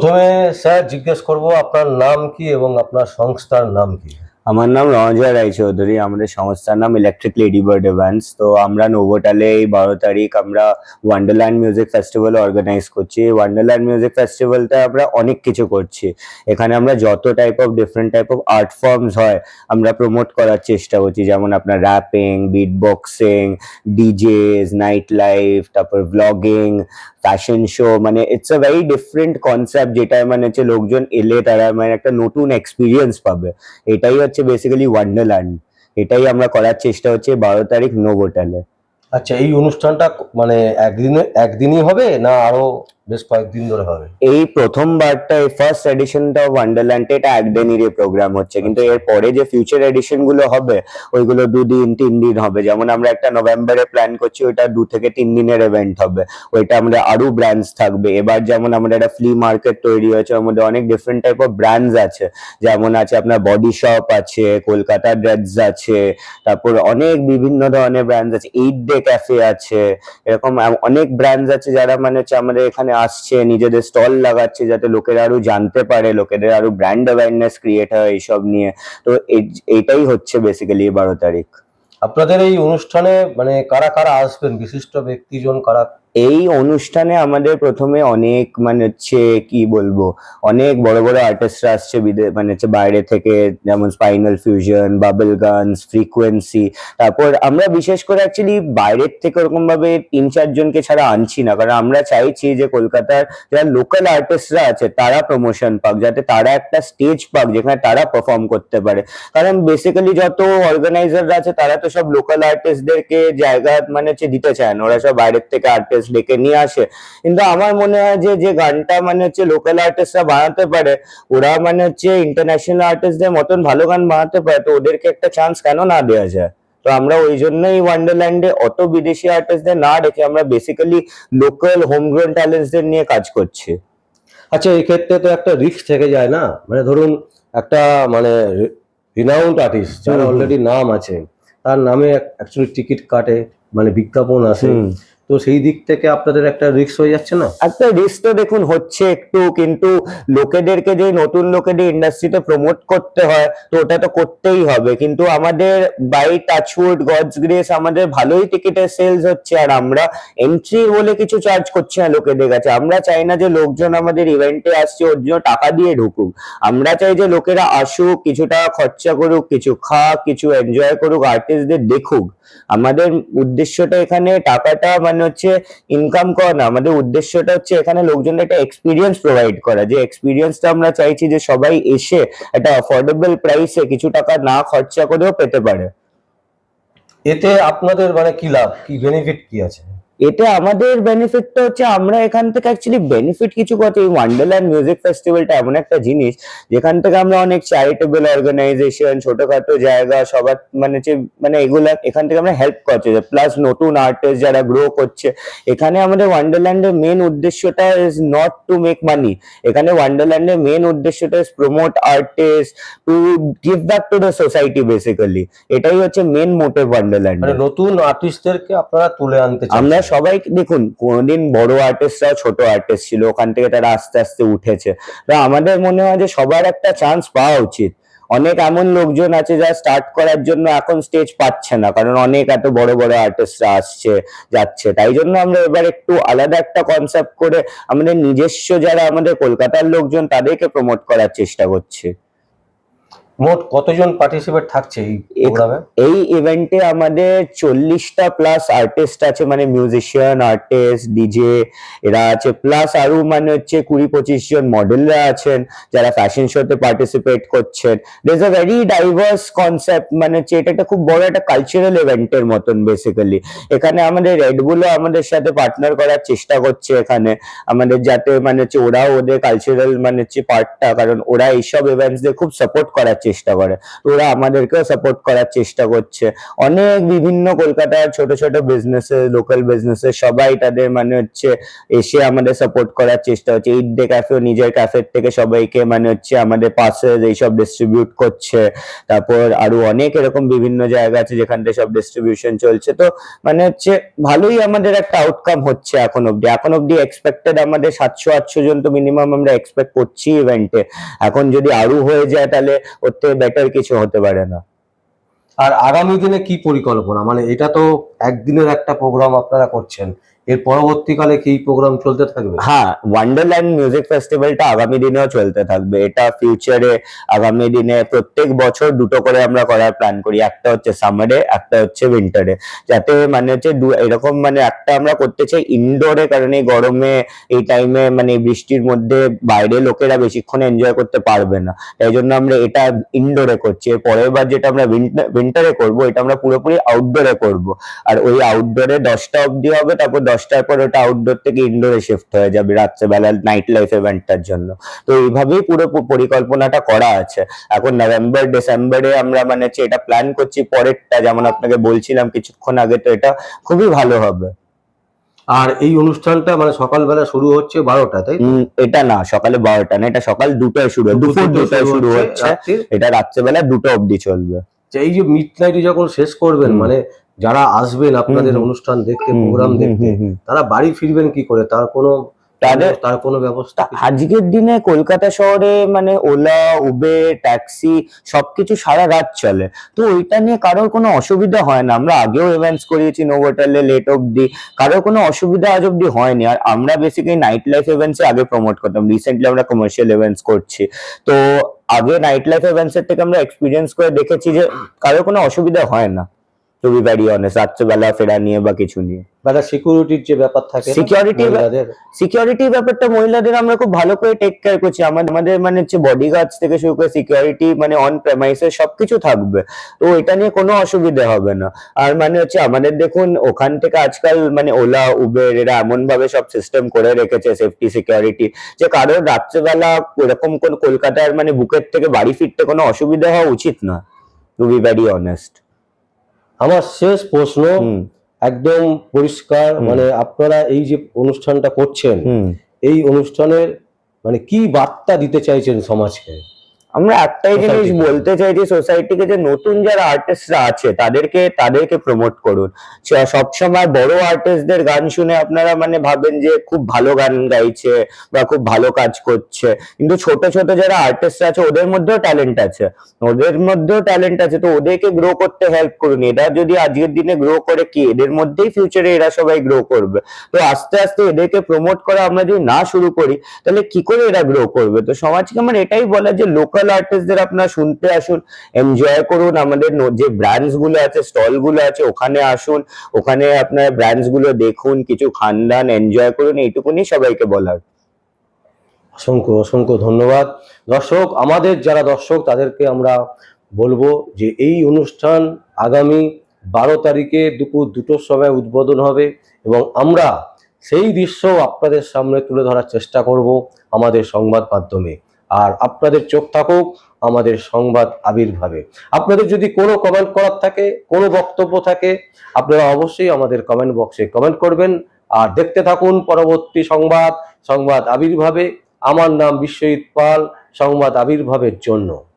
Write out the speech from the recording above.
প্রথমে স্যার জিজ্ঞেস করব, আপনার নাম কি এবং আপনার সংস্থার নাম কি? আমার নাম রঞ্জয় রায়চৌধুরী, আমাদের সংস্থার নাম ইলেকট্রিক লেডি বার্ড ইভেন্টস তো আমরা নোভোটালে এই বারো তারিখ আমরা ওয়ান্ডারল্যান্ড মিউজিক ফেস্টিভ্যাল অর্গানাইজ করছি। ওয়ান্ডারল্যান্ড মিউজিক ফেস্টিভ্যালটা আমরা অনেক কিছু করছি। এখানে আমরা যত type of different type of art forms হয়, আমরা প্রমোট করার চেষ্টা করছি। যেমন আপনার rapping beat boxing DJs night life তারপর ভ্লগিং ফ্যাশন শো মানে it's a very different concept যেটা মানে হচ্ছে লোকজন এলে তারা মানে একটা নতুন এক্সপিরিয়েন্স পাবে। এটাই হচ্ছে বেসিক্যালি ওয়ান্ডারল্যান্ড এটাই আমরা করার চেষ্টা হচ্ছে বারো তারিখ নোভোটালে আচ্ছা এই অনুষ্ঠানটা মানে একদিনে, একদিনই হবে না আরও বেশ কয়েকদিন ধরে হবে। এই প্রথমবারটা এই ফার্স্ট এডিশনটা ওয়ান্ডারল্যান্ডে এটা একদিনেরই প্রোগ্রাম হচ্ছে। কিন্তু এর পরে যে ফিউচার এডিশনগুলো হবে ওইগুলো দুদিন তিন দিন হবে। যেমন আমরা একটা নভেম্বরে প্ল্যান করছি ওইটা দু থেকে তিন দিনের ইভেন্ট হবে। ওইটা আমাদের আরও ব্র্যান্ডস থাকবে। এবার যেমন আমাদের একটা ফ্লি মার্কেট তৈরি হয়েছে ওর মধ্যে অনেক ডিফারেন্ট টাইপ অফ ব্র্যান্ডস আছে। যেমন আছে আপনার বডি শপ আছে কলকাতা ড্রেডস আছে তারপর অনেক বিভিন্ন ধরনের ব্র্যান্ডস আছে এইট ডে ক্যাফে আছে এরকম অনেক ব্র্যান্ডস আছে যারা মানে হচ্ছে আমাদের এখানে আসছে, নিজেদের স্টল লাগাচ্ছে যাতে লোকেরা আরও জানতে পারে, লোকেদের আরও ব্র্যান্ড অ্যাওয়ারনেস ক্রিয়েট হয় এইসব নিয়ে। তো এটাই হচ্ছে বেসিক্যালি বারো তারিখ। আপনাদের এই অনুষ্ঠানে মানে কারা কারা আসবেন? বিশিষ্ট ব্যক্তিজন কারা এই অনুষ্ঠানে আমাদের প্রথমে অনেক মানে হচ্ছে কি বলব, অনেক বড় বড় আর্টিস্টরা আসছে মানে হচ্ছে বাইরে থেকে, যেমন spinal fusion bubble guns frequency তারপর আমরা বিশেষ করে অ্যাকচুয়ালি বাইরের থেকে ওরকম ভাবে তিন চারজনকে ছাড়া আনছি না, কারণ আমরা চাইছি যে কলকাতার যারা লোকাল আর্টিস্টরা আছে তারা প্রমোশন পাক, যাতে তারা একটা স্টেজ পাক যেখানে তারা পারফর্ম করতে পারে। কারণ বেসিক্যালি যত অর্গানাইজাররা আছে তারা তো সব লোকাল আর্টিস্টদেরকে জায়গা মানে হচ্ছে দিতে চায় না, ওরা সব বাইরের থেকে আর্টিস্ট ডেকে নিয়ে আসে। কিন্তু আমার মনে হয় যে যে গানটা মানে হচ্ছে লোকাল আর্টিস্টরা বানাতে পারে ওরা মানে হচ্ছে ইন্টারন্যাশনাল আর্টিস্টদের মতন ভালো গান বানাতে পারে তো ওদেরকে একটা চান্স কেন না দেওয়া যায়? তো আমরা ওই জন্যই ওয়ান্ডারল্যান্ডে অত বিদেশি আর্টিস্টদের না রেখে আমরা বেসিক্যালি লোকাল হোমগ্রোন ট্যালেন্টসদের নিয়ে কাজ করছি। আচ্ছা এই ক্ষেত্রে তো একটা রিস্ক থেকে যায় না? মানে ধরুন একটা মানে রিনাউন্ড আর্টিস্ট যার হুম, হুম। অলরেডি নাম আছে তার নামে অ্যাকচুয়ালি টিকিট কাটে মানে বিজ্ঞাপন আসে। হুম। তো সেই দিক থেকে আপনাদের একটা রিস্ক হয়ে যাচ্ছে না? একটা রিস্ক তো দেখুন, হচ্ছে একটু, কিন্তু লোকেদেরকে যে নতুন লোকেদের ইন্ডাস্ট্রিতে প্রমোট করতে হয়, তো ওটা তো করতেই হবে। কিন্তু আমাদের বাই টাচউড গডস গ্রেস আমাদের ভালোই টিকিটের সেলস হচ্ছে, আর আমরা এন্ট্রি বলে কিছু চার্জ করছি না লোকেদের কাছে। আমরা চাই না যে লোকজন আমাদের ইভেন্টে আসছে, ওর জন্য টাকা দিয়ে ঢুকুক। আমরা চাই যে লোকেরা আসুক, কিছু টাকা খরচা করুক, কিছু খাক, কিছু এনজয় করুক আর্টিস্টদের দেখুক। আমাদের উদ্দেশ্যটা এখানে টাকাটা মানে হচ্ছে ইনকাম করা না আমাদের উদ্দেশ্যটা হচ্ছে এখানে লোকজনের একটা এক্সপিরিয়েন্স প্রোভাইড করা। যে এক্সপিরিয়েন্সটা আমরা চাইছি যে সবাই এসে একটা অ্যাফোর্ডেবল প্রাইসে কিছু টাকা না খরচা করেও পেতে পারে। এতে আপনাদের মানে কি লাভ? কি বেনিফিট কি আছে? এতে আমাদের বেনিফিটটা হচ্ছে আমরা এখান থেকে অ্যাকচুয়ালি বেনিফিট কিছু কথা এই ওয়ান্ডারল্যান্ড মিউজিক ফেস্টিভ্যালটা এমন একটা জিনিস যেখান থেকে আমরা অনেক চ্যারিটেবল অর্গানাইজেশন ছোটখাটো জায়গা সবার মানে যে মানে এগুলা এখান থেকে আমরা হেল্প করছি। প্লাস নতুন আর্টিস্ট যারা গ্রো করছে। এখানে আমাদের ওয়ান্ডারল্যান্ডের মেন উদ্দেশ্যটা is not to make money এখানে ওয়ান্ডারল্যান্ডের মেন উদ্দেশ্যটা is promote artist to give back to the society basically এটাই হচ্ছে মেন মোটিভ ওয়ান্ডারল্যান্ড নতুন আর্টিস্টদেরকে আপনারা তুলে আনতে চান আমরা সবাই দেখুন, কোনদিন বড় আর্টিস্টরাও ছোট আর্টিস্ট ছিল, ওখান থেকে তারা আস্তে আস্তে উঠেছে। তো আমাদের মনে হয় যে সবার একটা চান্স পাওয়া উচিত। অনেক এমন লোকজন আছে যারা স্টার্ট করার জন্য এখন স্টেজ পাচ্ছে না, কারণ অনেক এত বড় বড় আর্টিস্টরা আসছে, যাচ্ছে। তাই জন্য আমরা এবার একটু আলাদা একটা কনসেপ্ট করে আমাদের নিজস্ব যারা আমাদের কলকাতার লোকজন, তাদেরকে প্রমোট করার চেষ্টা করছি। মোট কতজন পার্টিসিপেট থাকছে এই প্রোগ্রামে এই ইভেন্টে আমাদের চল্লিশটা প্লাস আর্টিস্ট আছে মানে মিউজিশিয়ান আর্টিস্ট ডিজে এরা আছে। প্লাস আরও মানে হচ্ছে কুড়ি পঁচিশ জন মডেলরা আছেন যারা ফ্যাশন শোতে পার্টিসিপেট করছেন। Is a very diverse concept মানে হচ্ছে এটা একটা খুব বড় একটা কালচারাল ইভেন্টের মতন বেসিক্যালি এখানে আমাদের রেডবুলও আমাদের সাথে পার্টনার করার চেষ্টা করছে এখানে। আমাদের যাতে মানে হচ্ছে ওরাও ওদের কালচারাল মানে হচ্ছে পার্টটা কারণ ওরা এইসব ইভেন্টসদের খুব সাপোর্ট করার চেষ্টা করে। ওরা আমাদেরকেও সাপোর্ট করার চেষ্টা করছে। অনেক বিভিন্ন কলকাতার ছোট ছোট বিজনেসেস লোকাল বিজনেসেস সবাই তাদের মানে হচ্ছে এসে আমাদের সাপোর্ট করার চেষ্টা হচ্ছে ইট ডে ক্যাফেও নিজের ক্যাফের থেকে সবাইকে মানে হচ্ছে আমাদের পাশে এইসব ডিস্ট্রিবিউট করছে। তারপর আরও অনেক এরকম বিভিন্ন জায়গা আছে যেখান থেকে সব ডিস্ট্রিবিউশন চলছে। তো মানে হচ্ছে ভালোই আমাদের একটা আউটকাম হচ্ছে এখন অব্দি এখন অব্দি এক্সপেক্টেড আমাদের সাতশো আটশো জন তো মিনিমাম আমরা এক্সপেক্ট করছি ইভেন্টে এখন যদি আরও হয়ে যায় তাহলে ওর থেকে বেটার কিছু হতে পারে না। আর আগামী দিনে কি পরিকল্পনা? মানে এটা তো একদিনের একটা প্রোগ্রাম আপনারা করছেন। এর পরবর্তীকালে কি প্রোগ্রাম চলতে থাকবে? হ্যাঁ ওয়ান্ডারল্যান্ড মিউজিক ফেস্টিভ্যালটা আগামী দিনেও চলতে থাকবে। এটা ফিউচারে আগামী দিনে প্রত্যেক বছর দুটো করে আমরা করার প্ল্যান করি। একটা হচ্ছে সামারে একটা হচ্ছে উইন্টারে যাতে মানে হচ্ছে এরকম মানে একটা আমরা করতে চাই ইনডোরে কারণ এই গরমে, এই টাইমে মানে বৃষ্টির মধ্যে বাইরে লোকেরা বেশিক্ষণ এনজয় করতে পারবে না। তাই জন্য আমরা এটা ইনডোরে করছি। এর পরের বার যেটা আমরা উইন্টারে করব, এটা আমরা পুরোপুরি আউটডোরে করব। আর ওই আউটডোরে দশটা অবধি হবে, তারপর দশটার পর ওটা আউটডোর থেকে ইনডোরে শিফট হয়ে যাবে রাত্রেবেলা নাইট লাইফ ইভেন্টটার জন্য। তো এইভাবেই পুরো পরিকল্পনাটা করা আছে। এখন নভেম্বর ডিসেম্বরে আমরা মানে হচ্ছে এটা প্ল্যান করছি পরেরটা যেমন আপনাকে বলছিলাম কিছুক্ষণ আগে তো এটা খুবই ভালো হবে। আর এই অনুষ্ঠানটা মানে সকালবেলা শুরু হচ্ছে বারোটা তাই এটা না সকালে বারোটা না এটা সকাল দুটোয় শুরু দুপুর দুটোয় শুরু হচ্ছে এটা রাত্রেবেলা দুটো অবধি চলবে। এই যে মিড নাইটে যখন শেষ করবেন মানে যারা আসবেন আপনাদের। অনুষ্ঠান দেখতে প্রোগ্রাম দেখতে। তারা বাড়ি ফিরবেন কি করে? তার কোনো তাদের তার কোনো ব্যবস্থা আজকের দিনে কলকাতা শহরে মানে ওলা উবের ট্যাক্সি সবকিছু সারা রাত চলে। তো ওইটা নিয়ে কারোর কোনো অসুবিধা হয় না। আমরা আগেও ইভেন্টস করিয়েছি নোভোটেলে লেট অব্দি কারোর কোনো অসুবিধা আজ অব্দি হয়নি। আর আমরা বেসিক্যালি নাইট লাইফ ইভেন্টসে আগে প্রমোট করতাম। রিসেন্টলি আমরা কমার্শিয়াল ইভেন্টস করছি। তো আগে নাইট লাইফ ইভেন্টস এর থেকে আমরা এক্সপিরিয়েন্স করে দেখেছি যে কারোর কোনো অসুবিধা হয় না। টু বি ভেরি অনেস্ট রাত্রেবেলা ফেরা নিয়ে বা কিছু নিয়ে। বেলা সিকিউরিটির যে ব্যাপার থাকে মহিলাদের, সিকিউরিটি ব্যাপারটা মহিলাদের আমরা খুব ভালো করে টেক কেয়ার করছি। আমাদের আমাদের মানে হচ্ছে বডিগার্ডস থেকে শুরু করে সিকিউরিটি মানে অন প্রেমাইসের সবকিছু থাকবে। তো এটা নিয়ে কোনো অসুবিধা হবে না। আর মানে হচ্ছে আমাদের দেখুন ওখান থেকে আজকাল মানে ওলা উবের এরা এমন ভাবে সব সিস্টেম করে রেখেছে সেফটি সিকিউরিটি যে কারোর রাত্রেবেলা এরকম কোন কলকাতার মানে বুকের থেকে বাড়ি ফিরতে কোনো অসুবিধা হওয়া উচিত না টু বি ভেরি অনেস্ট আমার শেষ প্রশ্ন একদম পরিষ্কার মানে আপনারা এই যে অনুষ্ঠানটা করছেন এই অনুষ্ঠানের মানে কি বার্তা দিতে চাইছেন সমাজকে? আমরা একটাই জিনিস বলতে চাই যে সোসাইটিকে যে নতুন যারা আর্টিস্টরা আছে তাদেরকে তাদেরকে প্রমোট করুন। সবসময় বড় আর্টিস্টদের গান শুনে আপনারা মানে ভাবেন যে খুব ভালো গান গাইছে বা খুব ভালো কাজ করছে। কিন্তু ছোট ছোট যারা আর্টিস্ট আছে ওদের মধ্যেও ট্যালেন্ট আছে। ওদের মধ্যেও ট্যালেন্ট আছে তো ওদেরকে গ্রো করতে হেল্প করুন। এরা যদি আজকের দিনে গ্রো করে কি? এদের মধ্যেই ফিউচারে এরা সবাই গ্রো করবে। তো আস্তে আস্তে এদেরকে প্রমোট করা আমরা যদি না শুরু করি তাহলে কি করে এরা গ্রো করবে? তো সমাজকে আমার এটাই বলা যে লোকাল আর্টিস্টদের আপনারা শুনতে আসুন এনজয় করুন, আমাদের যে ব্র্যান্ডসগুলো আছে স্টলগুলো আছে, ওখানে আসুন, ওখানে আপনার ব্র্যান্ডসগুলো দেখুন, কিছু খান দান এনজয় করুন, এইটুকুনি সবাইকে বলার। অসংখ্য অসংখ্য ধন্যবাদ। দর্শক, আমাদের যারা দর্শক, তাদেরকে আমরা বলব যে এই অনুষ্ঠান আগামী বারো তারিখে দুপুর দুটোর সময় উদ্বোধন হবে এবং আমরা সেই দৃশ্য আপনাদের সামনে তুলে ধরার চেষ্টা করব আমাদের সংবাদ মাধ্যমে। আর আপনাদের চোখ থাকুক, আমাদের সংবাদ আবির্ভাবে। আপনাদের যদি কোনো কমেন্ট করার থাকে, কোনো বক্তব্য থাকে, আপনারা অবশ্যই আমাদের কমেন্ট বক্সে কমেন্ট করবেন। আর দেখতে থাকুন পরবর্তী সংবাদ সংবাদ আবির্ভাবে। আমার নাম বিশ্বজিৎ পাল, সংবাদ আবির্ভাবের জন্য।